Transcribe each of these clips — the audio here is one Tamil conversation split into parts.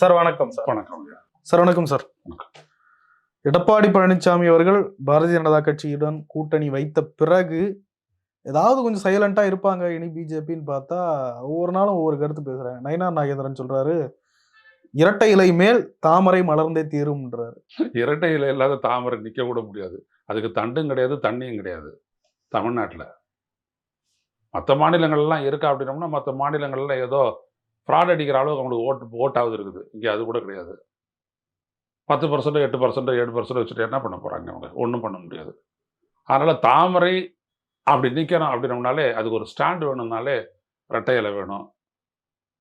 சார் வணக்கம் சார். வணக்கம். சார் வணக்கம் சார். எடப்பாடி பழனிசாமி அவர்கள் பாரதிய ஜனதா கட்சியுடன் கூட்டணி வைத்த பிறகு ஏதாவது கொஞ்சம் சைலண்டா இருப்பாங்க இனி பிஜேபின்னு பார்த்தா ஒவ்வொரு நாளும் ஒவ்வொரு கருத்து பேசுறாங்க. நயினார் நாகேந்திரன் சொல்றாரு இரட்டை இலை மேல் தாமரை மலர்ந்தே தீரும்ன்றாரு. இரட்டை இலை இல்லாத தாமரை நிக்க கூட முடியாது. அதுக்கு தண்டும் கிடையாது தண்ணியும் கிடையாது. தமிழ்நாட்டில். மற்ற மாநிலங்கள்லாம் இருக்கா அப்படின்னோம்னா மற்ற மாநிலங்கள்ல ஏதோ ஃப்ராட் அடிக்கிற அளவுக்கு அவங்களுக்கு ஓட்டு ஓட்டாவது இருக்குது. இங்கே அது கூட கிடையாது. பத்து பர்சன்ட் எட்டு பர்சன்ட் ஏழு பர்சன்ட் வச்சுட்டு என்ன பண்ண போறாங்க அவங்க ஒன்றும் பண்ண முடியாது. அதனால தாமரை அப்படி நிற்கணும் அப்படின்னோம்னாலே அதுக்கு ஒரு ஸ்டாண்ட் வேணும்னாலே ரெட்டை இலை வேணும்.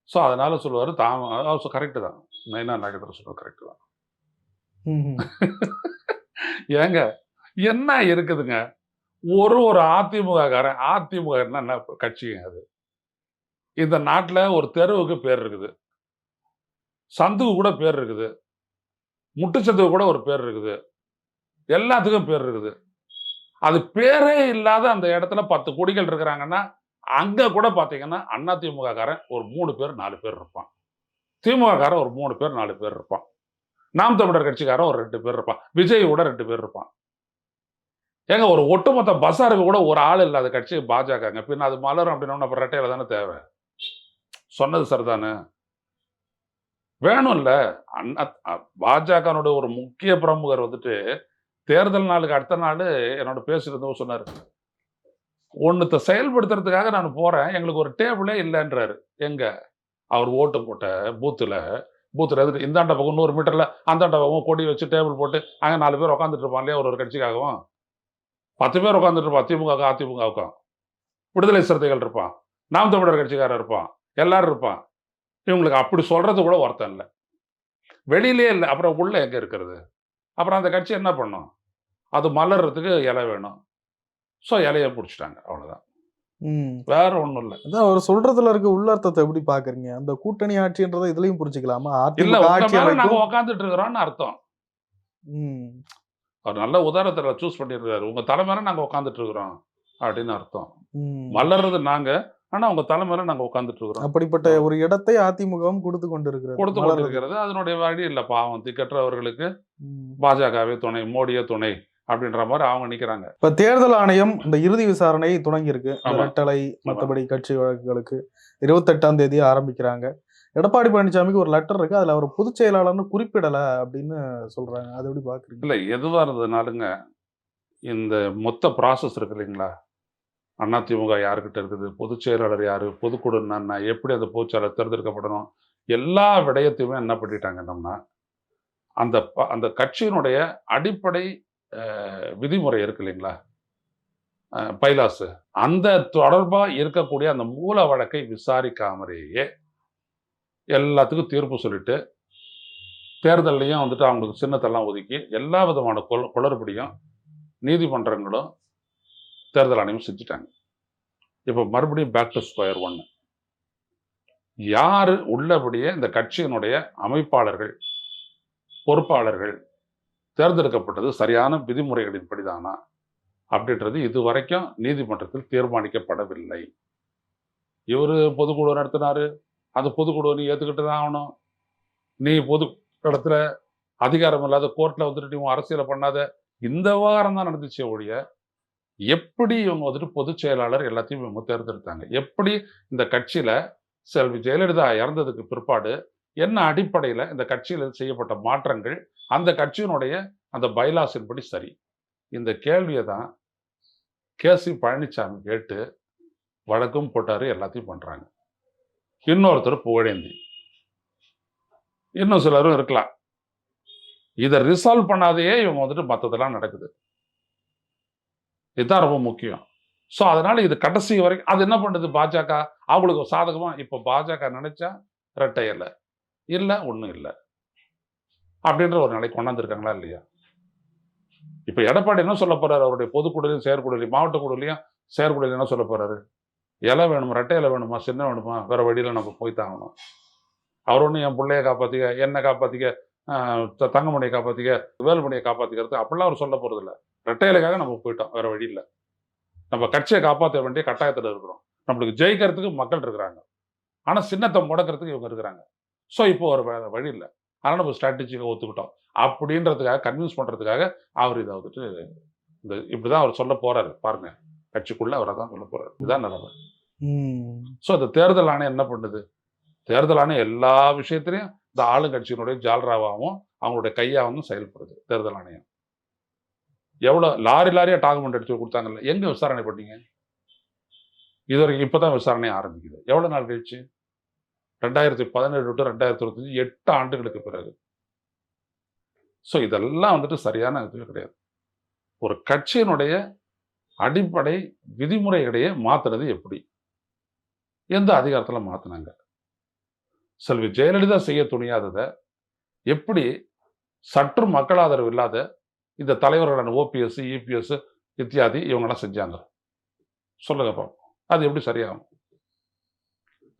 ஸோ அதனால சொல்லுவார் தாம கரெக்டு தான். நைனா நாகேந்திரன் சொல்லுவார் கரெக்டு தான். ஏங்க என்ன இருக்குதுங்க? ஒரு ஒரு அதிமுக காரன் அதிமுக என்ன கட்சிங்க அது? இந்த நாட்டில் ஒரு தெருவுக்கு பேர் இருக்குது. சந்துக்கு கூட பேர் இருக்குது. முட்டுச்சந்துக்கு கூட ஒரு பேர் இருக்குது. எல்லாத்துக்கும் பேர் இருக்குது. அது பேரே இல்லாத அந்த இடத்துல பத்து கொடிகள் இருக்கிறாங்கன்னா அங்கே கூட பார்த்தீங்கன்னா அண்ணா திமுக காரன் ஒரு மூணு பேர் நாலு பேர் இருப்பான். திமுக காரன் ஒரு மூணு பேர் நாலு பேர் இருப்பான். நாம் தமிழர் கட்சிக்காரன் ஒரு ரெண்டு பேர் இருப்பான். விஜய் கூட ரெண்டு பேர் இருப்பான். ஏங்க ஒரு ஒட்டுமொத்த பஸ்ஸாருக்கு கூட ஒரு ஆள் இல்லாத கட்சி பாஜகங்க. பின்ன அது மலரும் அப்படின்னா அப்புறம் ரெட்டையில தானே தேவை? சொன்னது சரிதானே? வேணும்ல. அண்ணா பாஜகனுடைய ஒரு முக்கிய பிரமுகர் வந்துட்டு தேர்தல் நாளுக்கு அடுத்த நாள் என்னோட பேசியிருந்தவங்க சொன்னார். ஒன்றுத்தை செயல்படுத்துறதுக்காக நான் போகிறேன் எங்களுக்கு ஒரு டேபிளே இல்லைன்றாரு. எங்க? அவர் ஓட்டு போட்ட பூத்தில். பூத்தில் எதிர்த்து இந்தாண்ட பக்கம் நூறு மீட்டரில் அந்தாண்ட பக்கம் கொடி வச்சு டேபிள் போட்டு அங்கே நாலு பேர் உட்காந்துட்டு இருப்பான் இல்லையா? ஒரு ஒரு கட்சிக்காகவும். பத்து பேர் உட்காந்துட்டு இருப்பான் திமுக அதிமுகவுக்கும். விடுதலை சிறுத்தைகள் இருப்பான். நாம் தமிழர் கட்சிக்காரர் இருப்பான். எல்லாரும் இருப்பான் இவங்களுக்கு அப்படி சொல்றது கூட ஒருத்தன் இல்லை. வெளியிலே இல்லை. அப்புறம் உள்ள எங்க இருக்கிறது? அப்புறம் அந்த கட்சி என்ன பண்ணும்? அது மலர்றதுக்கு இலை வேணும். ஸோ இலைய பிடிச்சிட்டாங்க. அவ்வளோதான். வேற ஒன்றும் இல்லை. அதான் அவர் சொல்றதுல இருக்க உள்ளர்த்தத்தை எப்படி பாக்குறீங்க? அந்த கூட்டணி ஆட்சின்றதை இதுலயும் புரிஞ்சுக்கலாமா? இல்ல நாங்க அமைக்கும் உட்காந்துட்டு இருக்கிறோம்னு அர்த்தம். அவர் நல்ல உதாரணத்துல சூஸ் பண்ணியிருக்காரு. உங்க தலைமையில நாங்க உட்காந்துட்டு இருக்கிறோம் அப்படின்னு அர்த்தம். மலர்றது நாங்க. ஆனா உங்க தலைமையில நாங்க உட்காந்துட்டு இருக்கிறோம். அப்படிப்பட்ட ஒரு இடத்தை அதிமுகவும் கொடுத்து கொண்டிருக்கிறது. கொடுத்து. கொண்டிருக்கிறது. அதனுடைய வழி இல்ல. பாவம் திக்கற்றவர்களுக்கு. பாஜகவே துணை மோடியே துணை அப்படின்ற மாதிரி அவங்க நிக்கிறாங்க. இப்ப தேர்தல் ஆணையம் இந்த இறுதி விசாரணை தொடங்கி இருக்கு ஆமா. இரட்டலை மத்தபடி கட்சி வழக்குகளுக்கு இருபத்தெட்டாம் தேதி ஆரம்பிக்கிறாங்க. எடப்பாடி பழனிசாமிக்கு ஒரு லெட்டர் இருக்கு. அதுல அவர் பொதுச் செயலாளர்னு குறிப்பிடல அப்படின்னு சொல்றாங்க. அது எப்படி பாக்குறீங்க? இல்ல எதுவா இருந்ததுனாலுங்க இந்த மொத்த ப்ராசஸ் இருக்கு இல்லைங்களா? அதிமுக யாருக்கிட்ட இருக்குது? பொதுச் செயலாளர் யார்? பொதுக்குழு என்னன்னா? எப்படி அந்த பொதுச் செயலாளர் தேர்ந்தெடுக்கப்படணும்? எல்லா விடயத்தையுமே என்ன பண்ணிட்டாங்கன்னா அந்த ப- அந்த கட்சியினுடைய அடிப்படை விதிமுறை இருக்கு இல்லைங்களா? பைலாசு அந்த தொடர்பாக இருக்கக்கூடிய அந்த மூல வழக்கை விசாரிக்காமலேயே எல்லாத்துக்கும் தீர்ப்பு சொல்லிட்டு தேர்தல்லையும் வந்துட்டு அவங்களுக்கு சின்னத்தெல்லாம் ஒதுக்கி எல்லா விதமான கொள் குளறுபடியும் நீதிமன்றங்களும் தேர்தல் ஆணையம் செஞ்சுட்டாங்க. இப்போ மறுபடியும் பேக் டு ஸ்கொயர் ஒன்று யார் உள்ளபடியே இந்த கட்சியினுடைய அமைப்பாளர்கள் பொறுப்பாளர்கள் தேர்ந்தெடுக்கப்பட்டது சரியான விதிமுறைகளின்படி தானா அப்படின்றது இது வரைக்கும் நீதிமன்றத்தில் தீர்மானிக்கப்படவில்லை. இவர் பொதுக்குழு நடத்தினாரு அந்த பொதுக்குழு நீ ஏற்றுக்கிட்டு தான் ஆகணும். நீ பொது இடத்துல அதிகாரம் இல்லாத கோர்ட்டில் வந்துட்டு நீ அரசியலை பண்ணாத. இந்த விவகாரம் தான் நடந்துச்சே ஒழிய எப்படி இவங்க வந்துட்டு பொதுச் செயலாளர் எல்லாத்தையும் இவங்க தேர்ந்தெடுத்தாங்க? எப்படி இந்த கட்சியில செல்வி ஜெயலலிதா இறந்ததுக்கு பிற்பாடு என்ன அடிப்படையில் இந்த கட்சியில் செய்யப்பட்ட மாற்றங்கள் அந்த கட்சியினுடைய அந்த பைலாஸின்படி சரி? இந்த கேள்வியை தான் கே சி பழனிசாமி கேட்டு வழக்கும் போட்டார் எல்லாத்தையும் பண்ணுறாங்க இன்னொருத்தர் புகழேந்தி. இன்னும் சிலரும் இருக்கலாம். இதை ரிசால்வ் பண்ணாதையே இவங்க வந்துட்டு மற்றதெல்லாம் நடக்குது. இதுதான் ரொம்ப முக்கியம். ஸோ அதனால இது கடைசி வரைக்கும் அது என்ன பண்ணுது பாஜக? அவங்களுக்கு சாதகமாக இப்போ பாஜக நினைச்சா ரெட்டை இல்லை இல்லை ஒன்றும் இல்லை. அப்படின்ற ஒரு நிலை கொண்டாந்துருக்காங்களா இல்லையா? இப்போ எடப்பாடி என்ன சொல்ல போறாரு? அவருடைய பொதுக்குழுலையும் செயற்குழுலையும் மாவட்ட குழுலையும் செயற்குழுலையும் என்ன சொல்ல போறாரு? இலை வேணுமா ரெட்டை இலை வேணுமா சின்ன வேணுமா வேற வழியில நம்ம போய் தாங்கணும் அவர் ஒன்றும் என் பிள்ளைய காப்பாத்திக்க என்னை காப்பாத்திக்க தங்கமணியை காப்பாத்திக்க வேலுமணியை காப்பாத்திக்கிறது அப்படிலாம் அவர் சொல்ல போறது இல்ல ரெட்டையிலுக்காக நம்ம போயிட்டோம் வேற வழி இல்லை. நம்ம கட்சியை காப்பாற்ற வேண்டிய கட்டாயத்துல இருக்கிறோம். நம்மளுக்கு ஜெயிக்கிறதுக்கு மக்கள் இருக்கிறாங்க. ஆனா சின்னத்தை முடக்கிறதுக்கு இவங்க இருக்கிறாங்க. ஸோ இப்போ ஒரு வழி இல்லை. அதனால் நம்ம ஸ்ட்ராட்டஜிக்காக ஒத்துக்கிட்டோம். அப்படின்றதுக்காக கன்வின்ஸ் பண்ணுறதுக்காக அவர் இதை வந்துட்டு இந்த இப்படி தான் அவர் சொல்ல போறாரு. பாருங்க கட்சிக்குள்ள அவரை தான் சொல்ல போறாரு. இதுதான் நிலைமை. ஸோ இந்த தேர்தல் ஆணையம் என்ன பண்ணுது? தேர்தல் ஆணையம் எல்லா விஷயத்திலையும் இந்த ஆளுங்கட்சியினுடைய ஜால்ராவாகவும் அவங்களுடைய கையாகவும் செயல்படுது தேர்தல் ஆணையம். எவ்வளோ லாரி லாரியாக டாக்குமெண்ட் எடுத்து கொடுத்தாங்கல்ல எங்க விசாரணை பண்ணீங்க? இது வரைக்கும் இப்பதான் விசாரணை ஆரம்பிக்குது. எவ்வளவு நாள் கழிச்சு? ரெண்டாயிரத்தி பதினேழு டு ரெண்டாயிரத்தி இருபத்தஞ்சு எட்டு ஆண்டுகளுக்கு பிறகு. ஸோ இதெல்லாம் வந்துட்டு சரியான இதுவே கிடையாது. ஒரு கட்சியினுடைய அடிப்படை விதிமுறைகளையே மாற்றுறது எப்படி? எந்த அதிகாரத்தில் மாத்தினாங்க? செல்வி ஜெயலலிதா செய்ய துணியாததை எப்படி சற்று மக்கள் ஆதரவு இல்லாத இந்த தலைவர்களான ஓபிஎஸ் இபிஎஸ் இத்தியாதி இவங்கெல்லாம் செஞ்சாங்க? சொல்லுங்க பாப்போம் அது எப்படி சரியாகும்?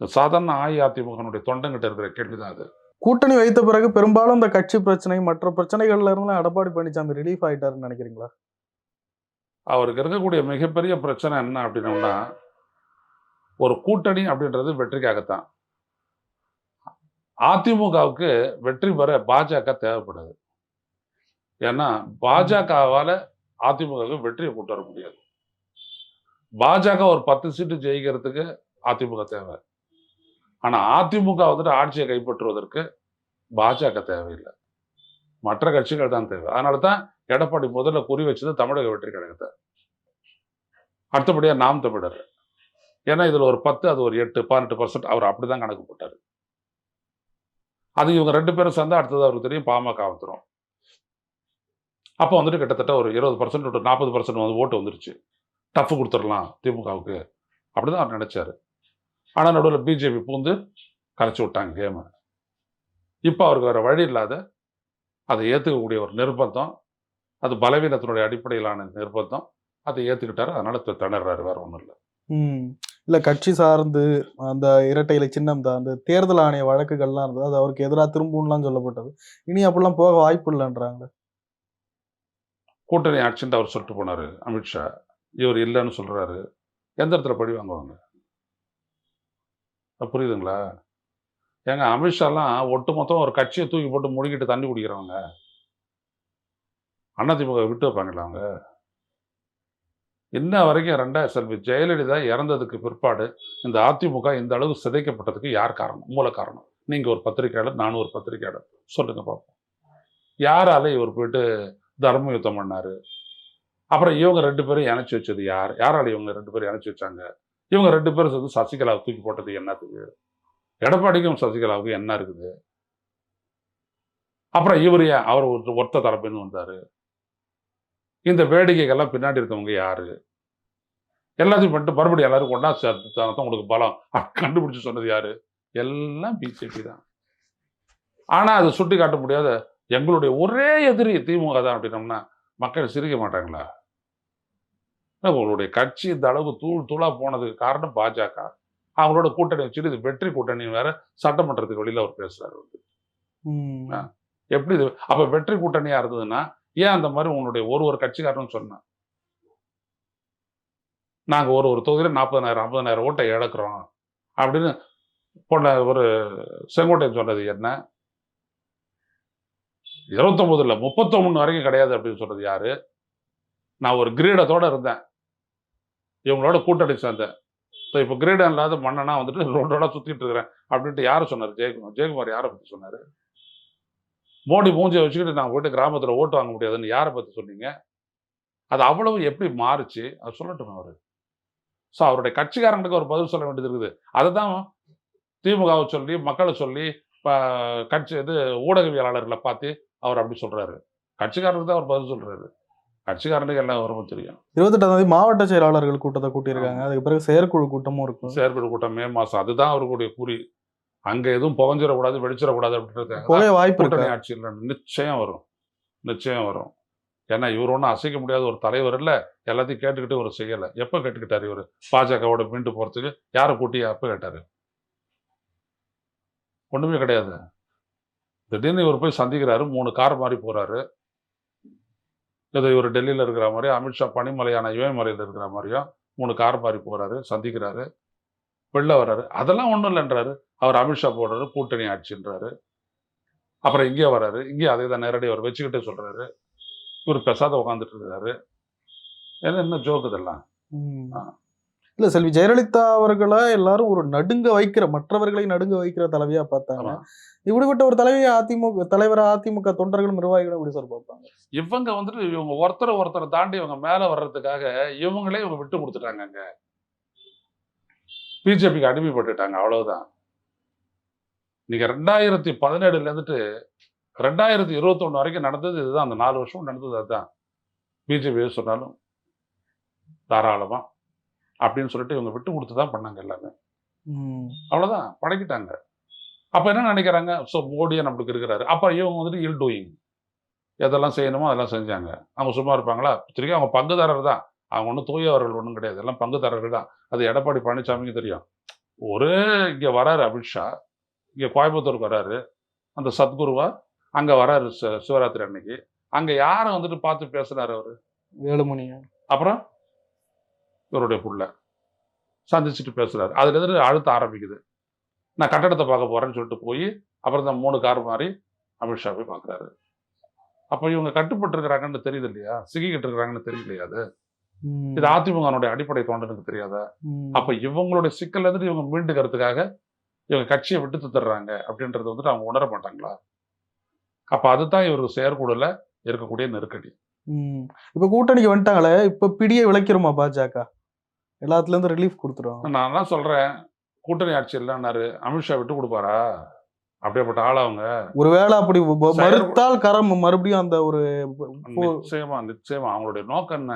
சாதாரண அஇஅதிமுகனுடைய தொண்டங்கிட்ட இருக்கிற கேள்விதான் அது. கூட்டணி வைத்த பிறகு பெரும்பாலும் இந்த கட்சி பிரச்சனை மற்ற பிரச்சனைகள்ல இருந்து எடப்பாடி பழனிசாமி ரிலீஃப் ஆயிட்டாருன்னு நினைக்கிறீங்களா? அவருக்கு இருக்கக்கூடிய மிகப்பெரிய பிரச்சனை என்ன அப்படின்னோம்னா ஒரு கூட்டணி அப்படின்றது வெற்றிக்காகத்தான். அதிமுகவுக்கு வெற்றி பெற பாஜக தேவைப்படுது. ஏன்னா பாஜகவால் அதிமுகவுக்கு வெற்றியை கொண்டு வர முடியாது. பாஜக ஒரு பத்து சீட்டு ஜெயிக்கிறதுக்கு அதிமுக தேவை. ஆனால் அதிமுக வந்துட்டு ஆட்சியை கைப்பற்றுவதற்கு பாஜக தேவையில்லை. மற்ற கட்சிகள் தான் தேவை. அதனால தான் எடப்பாடி முதல்ல குறி வச்சது தமிழக வெற்றி கழகத்தை. அடுத்தபடியாக நாம் தமிழர். ஏன்னா இதில் ஒரு பத்து அது ஒரு எட்டு பதினெட்டு பர்சன்ட் அவர் அப்படிதான் கணக்கு போட்டார். அது இவங்க ரெண்டு பேரும் சேர்ந்தா அடுத்தது அவருக்கு தெரியும் பாமக வந்துடும் அப்போ வந்துட்டு கிட்டத்தட்ட ஒரு இருபது பர்சன்ட் ஒரு நாற்பது பர்சன்ட் வந்து ஓட்டு வந்துருச்சு. டஃப் கொடுத்துடலாம் திமுகவுக்கு அப்படி தான் அவர் நினச்சார். ஆனால் நடுவில் பிஜேபி பூந்து கரைச்சி விட்டாங்க கேமை. இப்போ அவருக்கு வேற வழி இல்லாத அதை ஏற்றுக்கக்கூடிய ஒரு நிர்பந்தம் அது பலவீனத்தினுடைய அடிப்படையிலான நிர்பந்தம் அதை ஏற்றுக்கிட்டாரு அதனால திணறாரு வேறு ஒன்றும் இல்லை. ம். இல்லை கட்சி சார்ந்து அந்த இரட்டை இலை சின்னம் தான் அந்த தேர்தல் ஆணைய வழக்குகள்லாம் இருந்தது அது அவருக்கு எதிராக திரும்பும்லாம் சொல்லப்பட்டது. இனி அப்படிலாம் போக வாய்ப்பு இல்லைன்றாங்க கூட்டணி ஆட்சின்ட்டு அவர் சொல்லிட்டு போனார் அமித்ஷா இவர் இல்லைன்னு சொல்கிறாரு எந்த இடத்துல பழி வாங்குவாங்க? புரியுதுங்களா? ஏங்க அமித்ஷாலாம் ஒட்டு மொத்தம் ஒரு கட்சியை தூக்கி போட்டு முடிக்கிட்டு தண்ணி குடிக்கிறவங்க. அதிமுக விட்டு வைப்பாங்களா அவங்க? இன்ன வரைக்கும் ரெண்டாயிரம் செல்வி ஜெயலலிதா இறந்ததுக்கு பிற்பாடு இந்த அதிமுக இந்த அளவு சிதைக்கப்பட்டதுக்கு யார் காரணம்? மூல காரணம். நீங்க ஒரு பத்திரிகையாளர் நானும் ஒரு பத்திரிகையாளர். சொல்லுங்க பார்ப்போம் யாரால இவர் போயிட்டு தர்ம யுத்தம் பண்ணாரு? அப்புறம் இவங்க ரெண்டு பேரும் இணைச்சு வச்சது யார்? யாரால இவங்க ரெண்டு பேரும் இணைச்சி வச்சாங்க? இவங்க ரெண்டு பேரும் சேர்ந்து சசிகலாவை தூக்கி போட்டது என்னத்துக்கு? எடப்பாடிக்கும் சசிகலாவுக்கும் என்ன இருக்குது? அப்புறம் இவர் ஏன் அவர் ஒரு ஒத்த தரப்புன்னு வந்தாரு? இந்த வேடிக்கைகள்லாம் பின்னாடி இருக்கவங்க யாரு? எல்லாத்தையும் பண்ணிட்டு மறுபடியும் எல்லாரும் ஒன்னா சேர்த்து தான் உங்களுக்கு பலம். கண்டுபிடிச்சு சொன்னது யாரு? எல்லாம் பிஜேபி தான். ஆனா அதை சுட்டி காட்ட முடியாத எங்களுடைய ஒரே எதிரி திமுக தான் அப்படின்னோம்னா மக்கள் சிரிக்க மாட்டாங்களா? உங்களுடைய கட்சி இந்த அளவுக்கு தூள் தூளா போனதுக்கு காரணம் பாஜக. அவங்களோட கூட்டணி வச்சுட்டு இது வெற்றி கூட்டணி வேற சட்டமன்றத்துக்கு வெளியில அவர் பேசுறாரு வந்து. எப்படி இது? அப்ப வெற்றி கூட்டணியா இருந்ததுன்னா ஏன் அந்த மாதிரி உன்னுடைய ஒரு ஒரு கட்சிக்காரனும் சொன்னேன்? நாங்க ஒரு ஒரு தொகுதியில நாற்பதனாயிரம் ஐம்பதனாயிரம் ஓட்டை இழக்கிறோம். அப்படின்னு போன ஒரு செங்கோட்டையன் சொன்னது என்ன? இருபத்தொன்பதுல முப்பத்தொன்னு வரைக்கும் கிடையாது அப்படின்னு சொன்னது யாரு? நான் ஒரு கிரீடத்தோட இருந்தேன். இவங்களோட கூட்டணி சேர்ந்தேன். ஸோ இப்போ கிரீடம் இல்லாத மன்னனா வந்துட்டு ரோடோட சுத்திட்டு இருக்கிறேன். அப்படின்ட்டு யார் சொன்னார்? ஜெயக்குமார். ஜெயக்குமார் யாரை பத்தி சொன்னாரு? மோடி மூஞ்சியை வச்சுக்கிட்டு நான் போயிட்டு கிராமத்துல ஓட்டு வாங்க முடியாதுன்னு யாரை பத்தி சொன்னீங்க? அது அவ்வளவு எப்படி மாறுச்சு? அது சொல்லட்டும் அவரு? ஸோ அவருடைய கட்சிக்காரங்களுக்கு ஒரு பதில் சொல்ல வேண்டியது இருக்குது. அதை தான் திமுகவை சொல்லி மக்களை சொல்லி கட்சி இது ஊடகவியலாளர்களை பார்த்து அவர் அப்படி சொல்றாரு. கட்சிக்காரருக்கு தான் அவர் பதில் சொல்றாரு. கட்சிக்காரனுக்கு எல்லாம் வரும் தெரியும். இருபத்தெட்டாம் தேதி மாவட்ட செயலாளர்கள் கூட்டத்தை கூட்டியிருக்காங்க. அதுக்கு பிறகு செயற்குழு கூட்டமும் இருக்கும். செயற்குழு கூட்டம் மே மாசம். அதுதான் அவருடைய குறி அங்க எதுவும் புகஞ்சிடக்கூடாது வெடிச்சிடக்கூடாது அப்படின்றது வாய்ப்பு கூட்டணி இருக்கு? ஆட்சி இல்லை நிச்சயம் வரும். நிச்சயம் வரும். ஏன்னா இவர் ஒன்றும் அசைக்க முடியாத ஒரு தலைவர் இல்லை. எல்லாத்தையும் கேட்டுக்கிட்டு இவர் செய்யலை. எப்போ கேட்டுக்கிட்டாரு இவர்? பாஜகவோட மீண்டு போறதுக்கு யாரை கூட்டி எப்போ கேட்டாரு? ஒண்ணுமே கிடையாது. திடீர்னு இவர் போய் சந்திக்கிறாரு மூணு கார் மாதிரி போறாரு. ஏதோ இவர் டெல்லியில் இருக்கிற மாதிரி அமித்ஷா பனிமலையான இமயமலையில் இருக்கிற மாதிரியும் மூணு கார் மாதிரி போறாரு சந்திக்கிறாரு வெளில வர்றாரு. அதெல்லாம் ஒன்றும் இல்லைன்றாரு. அவர் அமித்ஷா போடுறாரு கூட்டணி ஆட்சின்றாரு. அப்புறம் இங்கே வர்றாரு. இங்கே அதே தான் நேரடியாக அவர் வச்சுக்கிட்டே சொல்றாரு. இவர் பெசாத உட்காந்துட்டு இருக்காரு. ஏன்னா என்ன ஜோக்கு இதெல்லாம். இல்ல செல்வி ஜெயலலிதா அவர்களை எல்லாரும் ஒரு நடுங்க வைக்கிற மற்றவர்களை நடுங்க வைக்கிற தலைவியா பார்த்தாங்க. இப்படிப்பட்ட ஒரு தலைவியை அதிமுக தலைவரா அதிமுக தொண்டர்களும் நிர்வாகிகளும் எப்படி சார் பார்ப்பாங்க? இவங்க வந்துட்டு இவங்க ஒருத்தரை ஒருத்தரை தாண்டி இவங்க மேல வர்றதுக்காக இவங்களே இவங்க விட்டு கொடுத்துட்டாங்க அங்க. பிஜேபிக்கு அடிமைப்பட்டுட்டாங்க அவ்வளவுதான். நீங்க ரெண்டாயிரத்தி பதினேழுல இருந்துட்டு ரெண்டாயிரத்தி இருபத்தொன்னு வரைக்கும் நடந்தது இதுதான். அந்த நாலு வருஷம் நடந்தது அதுதான். பிஜேபி சொன்னாலும் தாராளமா அப்படின்னு சொல்லிட்டு இவங்க விட்டு கொடுத்து தான் பண்ணாங்க எல்லாமே. ம். அவ்வளவுதான். பழகிட்டாங்க. அப்ப என்ன நினைக்கிறாங்க? ஸோ மோடியை நம்மளுக்கு இருக்கிறாரு. அப்ப இவங்க வந்துட்டு இல் டூயிங் எதெல்லாம் செய்யணுமோ அதெல்லாம் செஞ்சாங்க. அவங்க சும்மா இருப்பாங்களா? திரும்பி அவங்க பங்குதாரர் தான். அவங்க ஒன்றும் தூயவர்கள் ஒன்றும் கிடையாது. எல்லாம் பங்குதாரர்கள் தான். அது எடப்பாடி பழனிசாமிக்கு தெரியும். ஒரே இங்க வராரு அமித்ஷா. இங்க கோயம்புத்தூருக்கு வராரு. அந்த சத்குருவா அங்க வராரு சிவராத்திரி அன்னைக்கு. அங்க யாரை வந்துட்டு பார்த்து பேசுறாரு அவரு? வேலுமணி அப்புறம் இவருடைய புள்ள. சந்திச்சுட்டு பேசுறாரு. அதுல இருந்து அழுத்த ஆரம்பிக்குது. நான் கட்டடத்தை பார்க்க போறேன்னு சொல்லிட்டு போய் அப்புறம் தான் மூணு கார் மாறி அமித்ஷா போய் பார்க்குறாரு. அப்போ இவங்க கட்டுப்பட்டு இருக்கிறாங்கன்னு தெரியுது இல்லையா சிக்கிக்கிட்டு இருக்கிறாங்கன்னு தெரியலையா அது. இது அதிமுகனுடைய அடிப்படை தோன்றனுக்கு தெரியாதா. அப்ப இவங்களுடைய சிக்கல்ல இருந்து இவங்க மீண்டுக்கிறதுக்காக இவங்க கட்சியை விட்டு தத்துறாங்க அப்படின்றது வந்துட்டு அவங்க உணர மாட்டாங்களா? அப்ப அதுதான் இவருக்கு செயற்கூடல இருக்கக்கூடிய நெருக்கடி. இப்ப கூட்டணிக்கு வந்துட்டாங்களே இப்ப பிடியை விளைக்கிறோமா பாஜக? எல்லாத்துல இருந்து ரிலீஃப் கொடுத்துரும். நான் தான் சொல்றேன். கூட்டணி ஆட்சி இல்லைன்னாரு அமித்ஷா விட்டு கொடுப்பாரா? அப்படியேப்பட்ட ஆள் அவங்க? ஒருவேளை அப்படி மறுத்தால் கரம் மறுபடியும் அந்த ஒரு நிச்சயமா நிச்சயமா. அவங்களுடைய நோக்கம் என்ன.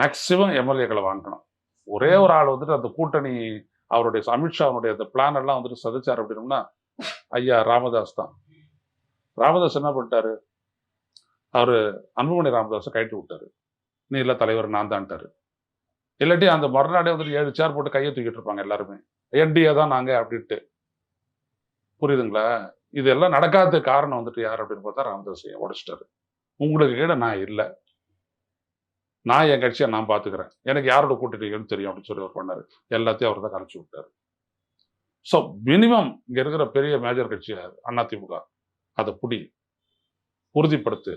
மேக்சிமம் எம்எல்ஏக்களை வாங்கணும். ஒரே ஒரு ஆள் வந்துட்டு அந்த கூட்டணி அவருடைய அமித்ஷாவுடைய அந்த பிளான் எல்லாம் வந்துட்டு சதிச்சார் அப்படின்னோம்னா ஐயா ராமதாஸ் தான். ராமதாஸ் என்ன பண்ணிட்டாரு? அவரு அன்புமணி ராமதாஸை கழட்டி விட்டாரு. நீ இல்லை தலைவர் நான் தான்ட்டாரு. இல்லாட்டி அந்த மறுநாடே வந்துட்டு ஏழு சேர் போட்டு கையை தூக்கிட்டு இருப்பாங்க எல்லாருமே. என்டிஏ தான் நாங்க அப்படின்ட்டு. புரியுதுங்களா? இதெல்லாம் நடக்காத காரணம் வந்துட்டு யார் அப்படின்னு பார்த்தா ராமதாஸ் உடைச்சிட்டாரு. உங்களுக்கு கீழே நான் இல்லை. நான் என் கட்சியை நான் பார்த்துக்கிறேன் எனக்கு யாரோட கூட்டணின்னு தெரியும் அப்படின்னு சொல்லி அவர் பண்ணாரு. எல்லாத்தையும் அவர் தான் கலைச்சி விட்டாரு. ஸோ மினிமம் இங்க இருக்கிற பெரிய மேஜர் கட்சி அதிமுக. அதை புடி உறுதிப்படுத்து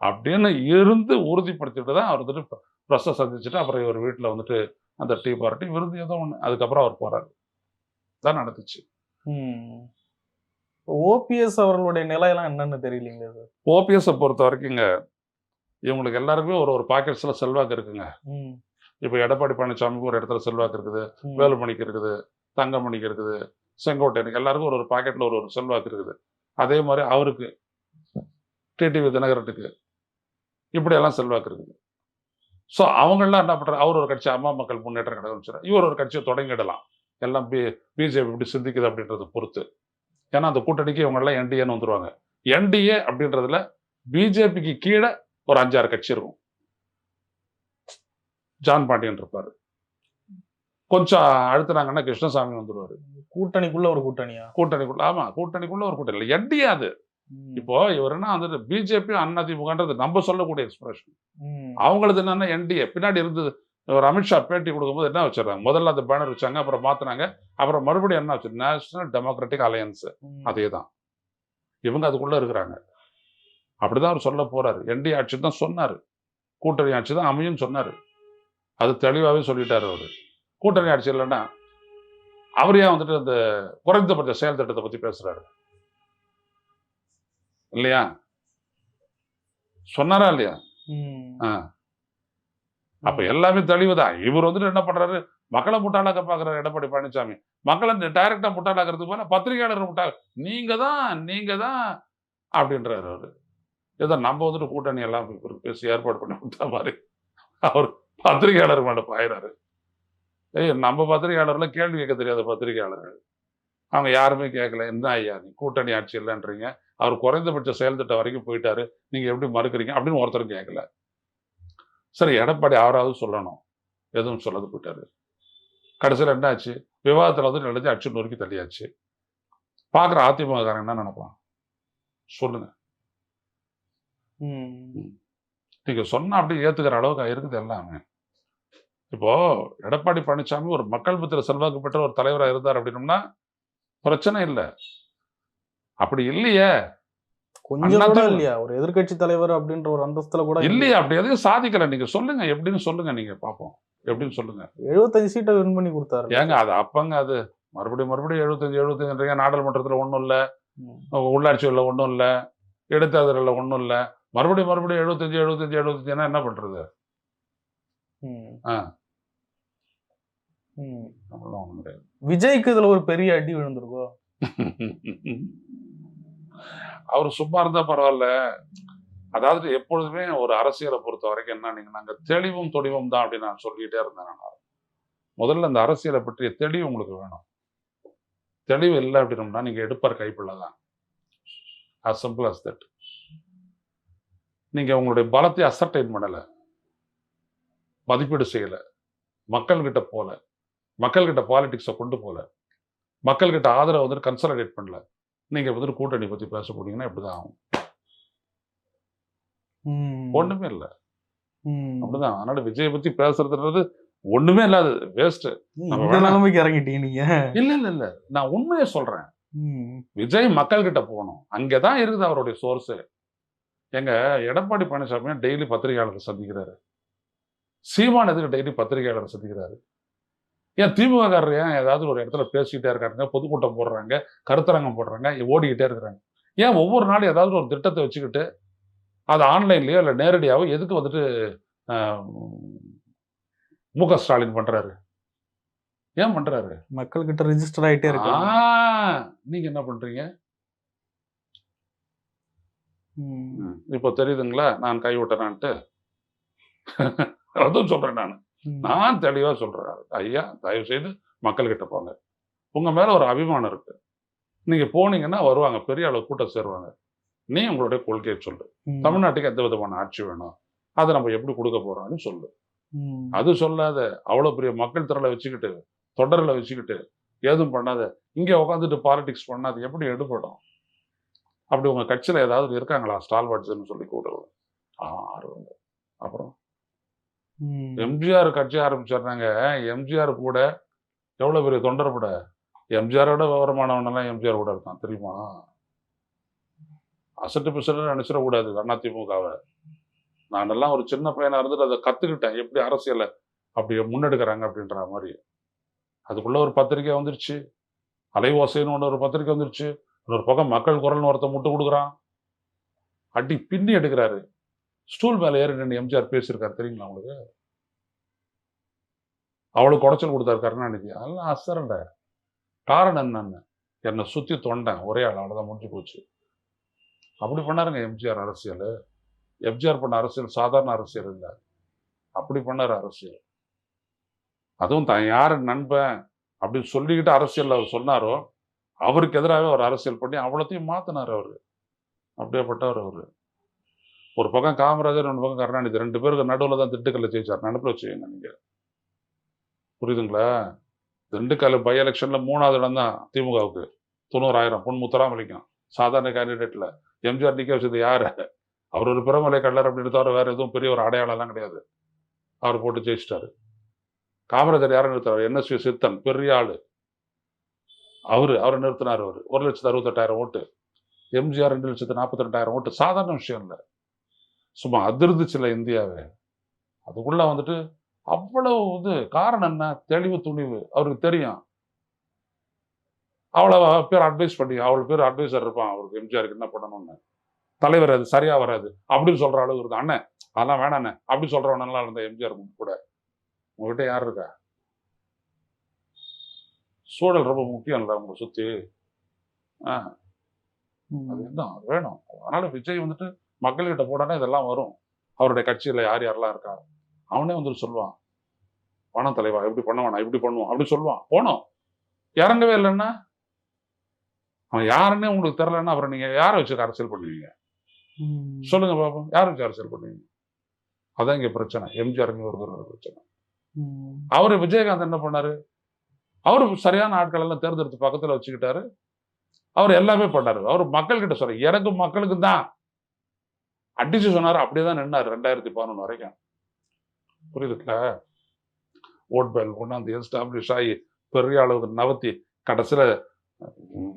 அப்படின்னு இருந்து உறுதிப்படுத்திட்டு தான் அவர் வந்துட்டு ப்ரெஸ்ஸை சந்திச்சுட்டு அப்புறம் இவர் வீட்டில் வந்துட்டு அந்த டீ பார்ட்டி விருந்து ஏதோ ஒன்று அதுக்கப்புறம் அவர் போறாரு. தான் நடந்துச்சு. ஓபிஎஸ் அவர்களுடைய நிலையெல்லாம் என்னன்னு தெரியலீங்க ஓபிஎஸ்ஸை பொறுத்த வரைக்குங்க இவங்களுக்கு எல்லாருக்குமே ஒரு ஒரு பாக்கெட்ஸ்ல செல்வாக்கு இருக்குங்க. இப்போ எடப்பாடி பழனிசாமிக்கு ஒரு இடத்துல செல்வாக்கு இருக்குது. வேலுமணிக்கு இருக்குது தங்கமணிக்கு இருக்குது செங்கோட்டையனுக்கு எல்லாருக்கும் ஒரு ஒரு பாக்கெட்ல ஒரு ஒரு செல்வாக்கு இருக்குது. அதே மாதிரி அவருக்கு டிடிவி தினகரனுக்கு இப்படியெல்லாம் செல்வாக்கு இருக்குது. ஸோ அவங்கெல்லாம் என்ன பண்றாரு அவர் ஒரு கட்சி அம்மா மக்கள் முன்னேற்ற கழகம் இவர் ஒரு கட்சியை தொடங்கிடலாம். எல்லாம் பி பிஜேபி இப்படி சிந்திக்குது அப்படின்றத பொறுத்து. ஏன்னா அந்த கூட்டணிக்கு இவங்க எல்லாம் என்டிஏன்னு வந்துருவாங்க. என்டிஏ அப்படின்றதுல பிஜேபிக்கு கீழே ஒரு அஞ்சாறு கட்சி இருக்கும். ஜான் பாண்டியன் இருப்பாரு. கொஞ்சம் அழுத்துனாங்கன்னா கிருஷ்ணசாமி வந்துருவாரு. கூட்டணிக்குள்ள ஒரு கூட்டணியா? கூட்டணிக்குள்ள ஆமா கூட்டணிக்குள்ள ஒரு கூட்டணி இல்லை. என்டிஏ அது. இப்போ இவர் என்ன வந்துட்டு பிஜேபி அதிமுகன்றது நம்ம சொல்லக்கூடிய எக்ஸ்பிரஷன் ம். அவங்களது என்னன்னா என்டிஏ. பின்னாடி இருந்தது ஒரு அமித்ஷா பேட்டி கொடுக்கும்போது என்ன வச்சிடறாங்க? முதல்ல அந்த பேனர் வச்சாங்க அப்புறம் மாத்தினாங்க அப்புறம் மறுபடியும் என்ன வச்சு நேஷனல் டெமோக்ராட்டிக் அலையன்ஸ். அதே தான் இவங்க அதுக்குள்ள இருக்கிறாங்க. அப்படிதான் அவர் சொல்ல போறாரு. என்டி ஆட்சி தான் சொன்னாரு. கூட்டணி ஆட்சி தான் அமையும் சொன்னாரு. அது தெளிவாகவே சொல்லிட்டாரு அவரு. கூட்டணி ஆட்சி இல்லைன்னா அவர் ஏன் வந்துட்டு அந்த குறைந்தபட்ச செயல் திட்டத்தை பத்தி பேசுறாரு? இல்லையா? சொன்னாரா இல்லையா. ஆ. அப்ப எல்லாமே தெளிவுதான். இவர் வந்துட்டு என்ன பண்றாரு? மக்களை முட்டாளாக்க பாக்குறாரு எடப்பாடி பழனிசாமி. மக்களை டைரக்டா முட்டாளாக்குறதுக்கு போல பத்திரிகையாளர் முட்டா நீங்க தான் நீங்க தான் அப்படின்றாரு அவரு. ஏதோ நம்ம வந்துட்டு கூட்டணி எல்லாம் பேசி ஏற்பாடு பண்ணி கொடுத்த மாதிரி அவர் பத்திரிகையாளர் மேலே பாயிறாரு. ஏய் நம்ம பத்திரிகையாளர்ல கேள்வி கேட்க தெரியாத பத்திரிகையாளர்கள். அவங்க யாருமே கேட்கல. என்ன ஐயா நீ கூட்டணி ஆட்சி இல்லைன்றீங்க. அவர் குறைந்தபட்ச செயல் திட்டம் வரைக்கும் போயிட்டாரு. நீங்க எப்படி மறுக்கிறீங்க? அப்படின்னு ஒருத்தரும் கேட்கல. சரி எடப்பாடி அவராவது சொல்லணும். எதுவும் சொல்லாது போயிட்டாரு. கடைசியில் என்ன ஆச்சு விவாதத்தில் வந்து நினைச்சு அச்சு நொறுக்கி தள்ளியாச்சு. பார்க்குற அதிமுக காரங்க என்ன நினைப்பான்? சொல்லுங்கள் நீங்க சொன்னா அப்படியே ஏத்துக்கிற அளவுக்கு இருக்குது எல்லாமே. இப்போ எடப்பாடி பழனிசாமி ஒரு மக்கள் பத்திர செல்வாக்கு பெற்ற ஒரு தலைவரா இருந்தார் அப்படின்னம்னா பிரச்சனை இல்லை. அப்படி இல்லையே. கொஞ்சம் கூட இல்லையா? ஒரு எதிர்க்கட்சி தலைவர் அப்படின்ற ஒரு அந்தஸ்துல கூட இல்லையே? அப்படி எதையும் சாதிக்கல. நீங்க சொல்லுங்க எப்படின்னு சொல்லுங்க நீங்க பாப்போம். எப்படின்னு சொல்லுங்க. எழுபத்தஞ்சு சீட்டை வின் பண்ணி கொடுத்தாரு. ஏங்க அது அப்பங்க அது. மறுபடியும் மறுபடியும் எழுபத்தஞ்சு எழுபத்தஞ்சுன்றீங்க நாடாளுமன்றத்துல ஒண்ணும் இல்ல. ம். உள்ளாட்சிகளில் ஒண்ணும் இல்ல. இடைத்தேர்தலில் ஒண்ணும் இல்ல. மறுபடியும் மறுபடியும் எழுபத்தஞ்சு எழுபத்தஞ்சு எழுபத்தஞ்சுனா என்ன பண்றது? ம். ஆ. விஜய்க்கு இதுல ஒரு பெரிய அடி விழுந்திருக்கோ? அவர் சும்மா இருந்தா பரவாயில்ல. அதாவது எப்பொழுதுமே ஒரு அரசியலை பொறுத்த வரைக்கும் என்ன நீங்க நாங்க தெளிவும் தொடிவும் தான் அப்படின்னு நான் சொல்லிக்கிட்டே இருந்தேன் நான். முதல்ல இந்த அரசியலை பற்றிய தெளிவு உங்களுக்கு வேணும். தெளிவு இல்லை அப்படின்னோம்னா நீங்க எடுப்பார் கைப்பிள்ள தான் as simple as that. நீங்க உங்களுடைய பலத்தை அசர்டைன் பண்ணல. மதிப்பீடு செய்யல. மக்கள்கிட்ட போல. மக்கள்கிட்ட பாலிடிக்ஸை கொண்டு போல. மக்கள்கிட்ட ஆதரவை வந்துட்டு கன்சல்டேட் பண்ணல. நீங்க வந்துட்டு கூட்டணி பத்தி பேச போனீங்கன்னா இப்படிதான் ஆகும். ம். ஒண்ணுமே இல்லை. அப்படிதான். அதனால விஜய் பத்தி பேசுறதுன்றது ஒண்ணுமே இல்லாது. வேஸ்ட் நிலைமைக்கு இறங்கிட்டீங்க நீங்க. இல்ல இல்ல இல்ல. நான் உண்மையை சொல்றேன். விஜய் மக்கள்கிட்ட போகணும். அங்கதான் இருக்குது அவருடைய சோர்ஸ் எங்க எடப்பாடி பழனிசாமி டெய்லி பத்திரிகையாளரை சந்திக்கிறாரு. சீமான் எதுக்கு டெய்லி பத்திரிகையாளரை சந்திக்கிறாரு. ஏன் திமுககாரர் ஏன் ஏதாவது ஒரு இடத்துல பேசிக்கிட்டே இருக்காங்க பொதுக்கூட்டம் போடுறாங்க கருத்தரங்கம் போடுறாங்க ஓடிக்கிட்டே இருக்கிறாங்க. ஏன் ஒவ்வொரு நாளும் ஏதாவது ஒரு திட்டத்தை வச்சுக்கிட்டு அது ஆன்லைன்லயோ இல்லை நேரடியாவோ எதுக்கு வந்துட்டு மு க ஸ்டாலின் பண்றாரு? ஏன் பண்றாரு? மக்கள் கிட்ட ரெஜிஸ்டர் ஆயிட்டே இருக்கு ஆ, நீங்க என்ன பண்றீங்க? ம். இப்போ தெரியுதுங்களா? நான் கைவிட்டேனான்ட்டு அதுவும் சொல்றேன் நான். நான் தெளிவா சொல்றேன். ஐயா தயவு செய்து மக்கள்கிட்ட போங்க. உங்க மேல ஒரு அபிமானம் இருக்கு. நீங்க போனீங்கன்னா வருவாங்க. பெரிய அளவு கூட்டம் சேருவாங்க. நீ உங்களுடைய கொள்கையை சொல்லு. தமிழ்நாட்டுக்கு எந்த விதமான ஆட்சி வேணும்? அதை நம்ம எப்படி கொடுக்க போறோம்னு சொல்லு. அது சொல்லாத அவ்வளவு பெரிய மக்கள் திரளை வச்சுக்கிட்டு தொடர்ல வச்சுக்கிட்டு ஏதும் பண்ணாத இங்க உட்காந்துட்டு பாலிடிக்ஸ் பண்ணாது எப்படி எடுபடும்? அப்படி உங்க கட்சியில ஏதாவது இருக்காங்களா? ஸ்டால்வாட்ஸ்னு சொல்லி கூடுவோம் ஆறுவங்க அப்புறம். எம்ஜிஆர் கட்சி ஆரம்பிச்சிடுறாங்க எம்ஜிஆர் கூட எவ்வளவு பெரிய தொண்டர்பட எம்ஜிஆரோட விவரமானவனெல்லாம் எம்ஜிஆர் கூட இருக்கான் தெரியுமா? அசட்டு பிசட்டு நினைச்சிடக்கூடாது அதிமுகவை நானெல்லாம் ஒரு சின்ன பையனா இருந்துட்டு அதை கத்துக்கிட்டேன். எப்படி அரசியலை அப்படி முன்னெடுக்கிறாங்க அப்படின்ற மாதிரி. அதுக்குள்ள ஒரு பத்திரிக்கை வந்துருச்சு. அலைவோசைன்னு ஒன்று ஒரு பத்திரிக்கை வந்துருச்சு. இன்னொரு பக்கம் மக்கள் குரல்னு ஒருத்தன் முட்டு கொடுக்குறான். அடி பின்னி எடுக்கிறாரு. ஸ்டூல் மேலே ஏறி நின்று எம்ஜிஆர் பேசியிருக்காரு தெரியுங்களா உங்களுக்கு? அவளுக்கு குடைச்சல் கொடுத்தாரு கருணாநிதி. அதெல்லாம் அசரண்ட. காரணம் என்னன்னு? என்னை சுத்தி தொண்டேன். ஒரே ஆள். அவ்வளோதான் முடிஞ்சு போச்சு. அப்படி பண்ணாருங்க எம்ஜிஆர் அரசியல். எம்ஜிஆர் பண்ண அரசியல் சாதாரண அரசியல் இல்லை. அப்படி பண்ணாரு அரசியல். அதுவும் தான் யாரு நண்பன் அப்படின்னு சொல்லிக்கிட்டு அரசியலில் அவர் சொன்னாரோ அவருக்கு எதிராகவே ஒரு அரசியல் பண்ணி அவ்வளோத்தையும் மாற்றினார் அவர். அப்படியேப்பட்டவர் அவர். ஒரு பக்கம் காமராஜர் ரெண்டு பக்கம் கருணாநிதி. ரெண்டு பேருக்கு நடுவில் தான் திண்டுக்கல்ல ஜெயிச்சார். நினப்பில் வச்சுக்கோங்க நீங்கள் புரியுதுங்களா? திண்டுக்கல் பை எலெக்ஷனில் மூணாவது இடம் தான் திமுகவுக்கு. தொண்ணூறாயிரம். பொன் முத்தராமலிங்கம். சாதாரண கேண்டிடேட்டில் எம்ஜிஆர் நிக்க வச்சது யார்? அவர் ஒரு பிறமலை கல்லர் அப்படின்னு தவிர வேறு எதுவும் பெரிய ஒரு அடையாளம்லாம் கிடையாது. அவர் போட்டு ஜெயிச்சிட்டாரு. காமராஜர் யாரும் நிறுத்தார் என்எஸ்வி சித்தன். பெரிய ஆள். அவரு அவரை நிறுத்தினார் அவரு. ஒரு லட்சத்து அறுபத்தெட்டாயிரம் ஓட்டு. எம்ஜிஆர் ரெண்டு லட்சத்து நாற்பத்தி ரெண்டாயிரம் ஓட்டு. சாதாரண விஷயம் இல்லை. சும்மா அதிர்ந்துச்சுல இந்தியாவே. அதுக்குள்ள வந்துட்டு அவ்வளவு இது. காரணம் என்ன? தெளிவு துணிவு. அவருக்கு தெரியும். அவளை பேர் அட்வைஸ் பண்ணி அவள் பேர் அட்வைசர் இருப்பான். அவருக்கு எம்ஜிஆருக்கு என்ன பண்ணணும்னு. தலைவர் அது சரியா வராது. அப்படின்னு சொல்ற அளவு இருக்குது அண்ணன் அதெல்லாம் வேணாண்ணே. அப்படி சொல்றவனெல்லாம் இருந்த எம்ஜிஆர் கூட. உங்ககிட்ட யார் இருக்கா? சூழல் ரொம்ப முக்கியம் இல்லை உங்களை சுத்தி. ஆஹ் அது வேணும். அதனால விஜய் வந்துட்டு மக்கள்கிட்ட போனாலே இதெல்லாம் வரும். அவருடைய கட்சியில யார் யாரெல்லாம் இருக்கா அவனே வந்துட்டு சொல்லுவான். பணம் தலைவா இப்படி பண்ண வேணாம் இப்படி பண்ணுவான் அப்படி சொல்லுவான். போனோம். இறங்கவே இல்லைன்னா? அவன் யாருன்னே உங்களுக்கு தெரியலன்னா அப்புறம் நீங்க யாரை வச்சு அரசியல் பண்ணுவீங்க. சொல்லுங்க பாப்போம். யாரை வச்சு அரசியல் பண்ணுவீங்க? அதான் இங்க பிரச்சனை. எம்ஜிஆர் ஒரு பிரச்சனை. அவரு விஜயகாந்த் என்ன பண்ணாரு? அவர் சரியான ஆட்கள் எல்லாம் தேர்ந்தெடுத்து பக்கத்தில் வச்சுக்கிட்டாரு. அவர் எல்லாமே பண்ணாரு. அவர் மக்கள்கிட்ட சொல்ற எனக்கு மக்களுக்கு தான். அடிச்சு சொன்னார் அப்படியே தான் நின்னார் ரெண்டாயிரத்தி பதினொன்று வரைக்கும். புரியுதுங்களா? ஓட் பேங்க் கொண்டாந்து எஸ்டாப்ளிஷ் ஆகி பெரிய அளவுக்கு நவத்தி கடைசியில்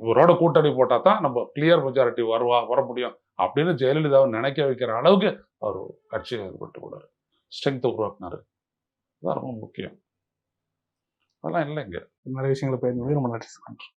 இவரோட கூட்டணி போட்டால் தான் நம்ம கிளியர் மெஜாரிட்டி வருவா வர முடியும் அப்படின்னு ஜெயலலிதாவை நினைக்க வைக்கிற அளவுக்கு அவர் கட்சியை ஏற்பட்டு கூடாரு ஸ்ட்ரென்த் உருவாக்குனாரு. அதான் ரொம்ப முக்கியம். அதெல்லாம் இல்லைங்க. நிறைய விஷயங்களை பயிர்ந்து ரொம்ப நன்றி